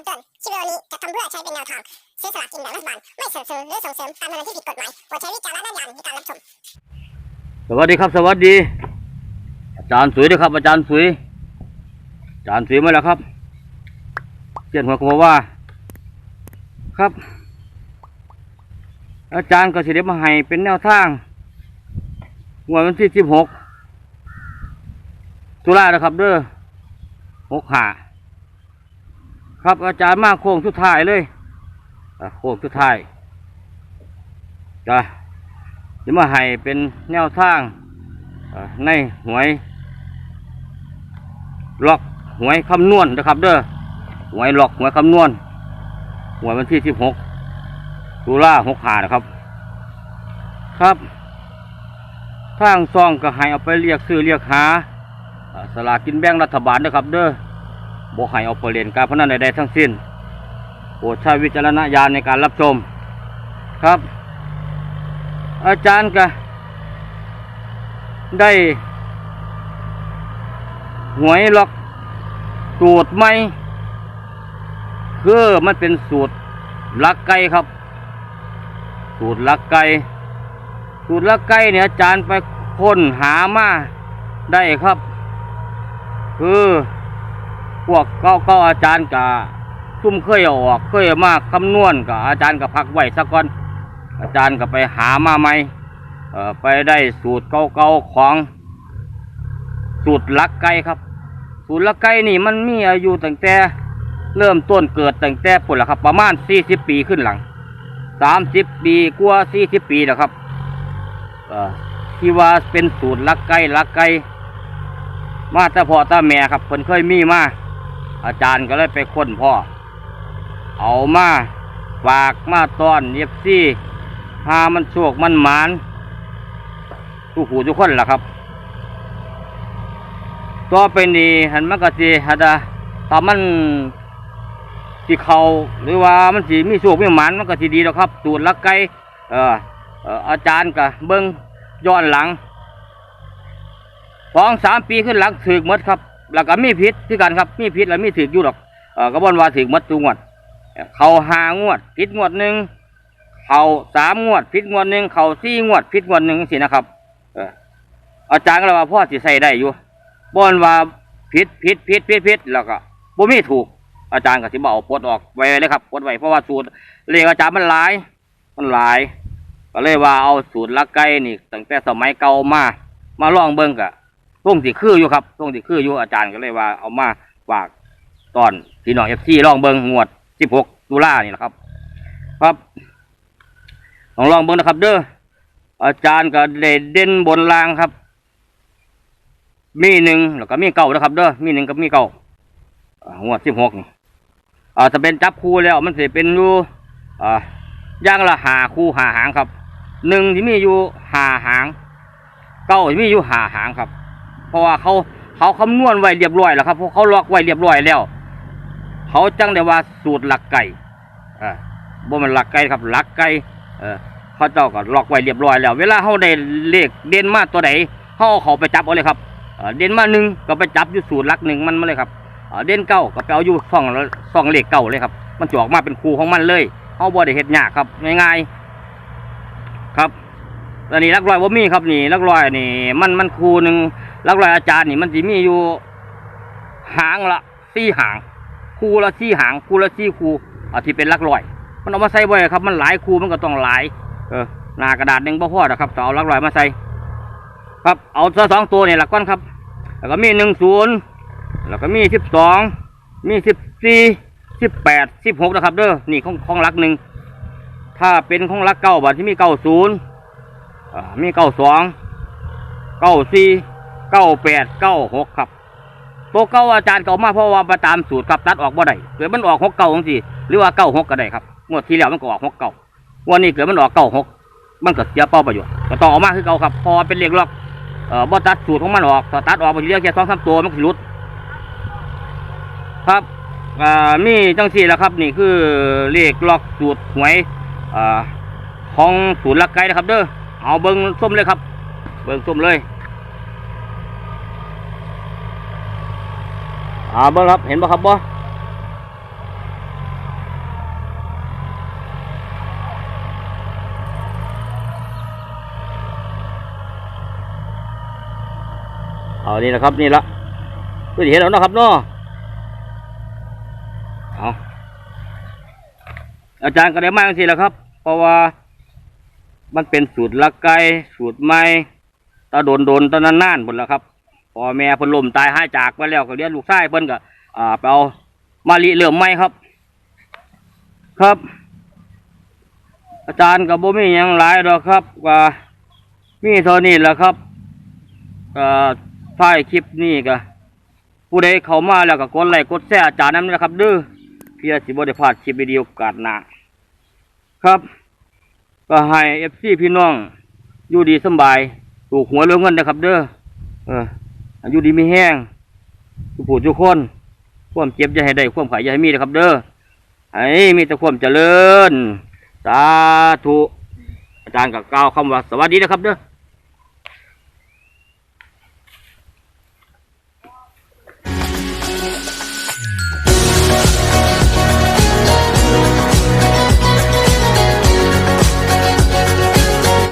ำเตือนคลิปวิดีโอนี้จะทำเพื่อใช้เป็นแนวทางซื้อสลากกินแบ่งรัฐบาล ไม่สนับสนุนหรือส่งเสริมการพนันที่ผิดกฎหมายโปรดใช้วิจารณญาณในการรับชม สวัสดีครับ สวัสดี อาจารย์สวยด้วยครับอาจารย์สวยอาจารย์สวยมาแล้วครับเจียนหัวเขาบอกว่า ครับ อาจารย์ก็สิเดมาให้เป็นแนวทางวันที่สิบหกตุลานะครับ เด้อหกหา ครับอาจารย์มาโค้งสุดท้ายเลยโค้งสุดท้ายจะจะมาให้เป็นแนวทางในหวยล็อกหวยคำนวณนะครับ เด้อหวยล็อกหวยคำนวณหวยวันที่สิบหกตุลาหกหานะครับ ครับทางซองก็ให้เอาไปเรียกซื้อเรียกหาสลากินแบ่งรัฐบาลนะครับ เด้อ บ่ให้อาไปเล่นการพนันใดๆทั้งสิ้นโปรดใช้วิจารณญาณในการรับชมครับ อาจารย์ก็ได้ หวยล็อกสูตรใหม่คือมันเป็นสูตรลักไก่ครับ สูตรลักไก่สูตรลักไก่เนี่ยอาจารย์ไปค้นหามาได้ครับ คือ พวกเก้าเก้าอาจารย์กับซุ่มเคยอออกเคยเอามาคำนวณกับอาจารย์กับพักไว้สักก่อน อาจารย์ก็ไปหามาใหมเอ่อไปได้สูตรเก่าๆของ สูตรลักไก่ครับ สูตรลักไก่นี่มันมีอายุตั้งแต่เริ่มต้นเกิดตั้งแต่ปุ่นละครับ ประมาณสี่สิบปีขึ้นหลังสามสิบปีกว่าสี่สิบปีนะครับเอ่อที่ว่าเป็นสูตรลักไก่ลักไก่มาแต่พ่อตาแม่ครับเพิ่นเคยมีมา อาจารย์ก็เลยไปค้นพ่อ เอามาฝากมาตอนเย็บซี่พามันโชคมันหมานทุกผู้ทุกคนล่ะครับต่อไปนี้หันมันก็สิฮัดาถ้ามันสิเขาหรือว่ามันสิมีโชคมีหมานมันก็สิดีแล้วครับสูตรลักไก่เอ่ออาจารย์ก็เบิ้งย้อนหลังสองสามปีขึ้นหลังถึกหมดครับ แล้วก็มีพิษที่กันครับ มีพิษแล้วมีถึกอยู่หรอกเออกระบวนว่าถึกหมดทุกงวด เขาหางวดผิดงวดหนึ่งเขาสามงวดผิดงวดหนึ่งเขาสี่งวดผิดงวดหนึ่งสินะครับเอออาจารย์ก็เลยว่าพ่อสิใส่ได้อยู่บอนว่าผิดผิดผิดผิดผิดแล้วก็บ่มีถูกอาจารย์ก็สิบเอาปลดออกไว้เลยครับปลดไว้เพราะว่าสูตรเลขอาจารย์มันหลาย มันหลาย ก็เลยว่าเอาสูตรลักไก่นี่ตั้งแต่สมัยเก่ามามาลองเบิ่งกะ ต้องสิคืออยู่ครับต้องสิคืออยู่อาจารย์ก็เลยว่าเอามาฝากตอนพี่น้องเอฟซีลองเบิ่งงวด16ตุลานี่แหละครับ ครับลองลองเบิงนะครับ เด้ออาจารย์ก็ได้เด่นบนรางครับ มีหนึ่งแล้วก็มีเก้านะครับ เด้อมีหนึ่งกับมีเก้าอ่างวด16นี่อ่าถ้าเป็นจับคู่แล้ว มันสิเป็นอยู่อ่าย่างละหาคู่หาหางครับหนึ่งที่มีอยู่หาหาง เก้าที่มีอยู่หาหางครับ เพราะว่าเขาเขาคำนวณไว้เรียบร้อยแล้วครับเพราะเขาล็อกไว้เรียบร้อยแล้ว เขาจังได้ว่าสูตรหลักไก่อ่าบ่มันหลักไก่ครับหลักไก่เออเขาเจ้าก็ล็อกไว้เรียบร้อยแล้ว เวลาเขาได้เลขเด่นมาตัวไหนเขาเอาเขาไปจับเอาเลยครับเด่นมาหนึ่งก็ไปจับอยู่สูตรหลักหนึ่งมันมาเลยครับเด่นเก้าก็ไปเอาอยู่สองสองเลขเก้าเลยครับ มันจะออกมาเป็นครูของมันเลยเขาบ่ได้เฮ็ดยากครับง่ายๆครับแล้วนี่ลักลอยว่ามีครับนี่ลักลอยนี่มันมันครูหนึ่ง ลักลอยอาจารย์นี่มันจะมีอยู่หางละสี่หาง คูละสี่หาง คูละสี่คูอ่าที่เป็นลักร้อย มันเอามาใส่บ่อยครับ มันหลายคูมันก็ต้องหลาย เออหน้ากระดาษหนึ่งบ่พอนะครับต้อเอาลักร้อยมาใส่ ครับ เอาซะสองตัวนี่หลักก้อนครับ แล้วก็มีหนึ่งศูนย์แล้วก็มีสิบสอง มีสิบสี่สิบแปดสิบหกนะครับ เด้อ นี่ของของลักหนึ่ง ถ้าเป็นของลักเก้าบัตที่มีเก้าศูนย์มีเก้าสอง เก้าสี่ เก้าแปดเก้าหกครับตัวเก่าอาจารย์เก่ามาเพราะว่ามาตามสูตรกับตัดออกบ่ได้เกิดมันออกหกเก่าของสิหรือว่าเก้าหกก็ได้ครับงวดที่แล้วมันก็ออกหกเก่าวันนี้เกิดมันออกเก้าหกมันก็เสียเป้าประโยชน์ก็ต้องออกมาคือเก่าครับ พอเป็นเลขล็อกเอ่อบ่ตัดสูตรของมันออกตัดออกมันเหลือแค่สองสามตัวมันก็สิหลุดครับอ่ามีจังสี่แล้วครับนี่คือเลขล็อกสูตรหวยอ่าของศูนย์ลักไก่นะครับเด้อเอาเบิ้งส้มเลยครับ เบิ้งส้มเลย อ่าเบิ้งครับ เห็นป่ะครับบ่เอานี่นะครับ นี่ละเพื่อเห็นแล้วนะครับเนาะเอาอาจารย์ก็ได้มากทีแล้วครับ เพราะว่ามันเป็นสูตรละไกสูตรไม้ตาโดนโดนตอนนั้นนานหมดแล้วครับ พ่อแม่เพิ่นล้มตายหายจากไปแล้วก็เลี้ยงลูกชายเพิ่นก็อ่าไปเอามาลิเริ่มใหม่ครับ ครับ อาจารย์กับบ่มีหยังหลายดอกครับก็มีเท่านี้แหละครับก็ท้ายคลิปนี้ก็ผู้ใดเข้ามาแล้วก็กดไลค์กดแชร์อาจารย์นั่นนะครับเด้อเพื่อสิบ่ได้พลาดคลิปวิดีโอกาสหน้าครับ ก็ให้เอฟซีพี่น้องอยู่ดีสบายถูกหัวเรื่องเงินนะครับเด้อเออ อายุดีไม่แห้งทุกผู้ทุกคนความเจ็บอย่าให้ได้ความขายจะให้มีนะครับเด้อไอ้มีแต่ความเจริญ สาธุอาจารย์กับกล่าวคำว่าสวัสดีนะครับเด้อ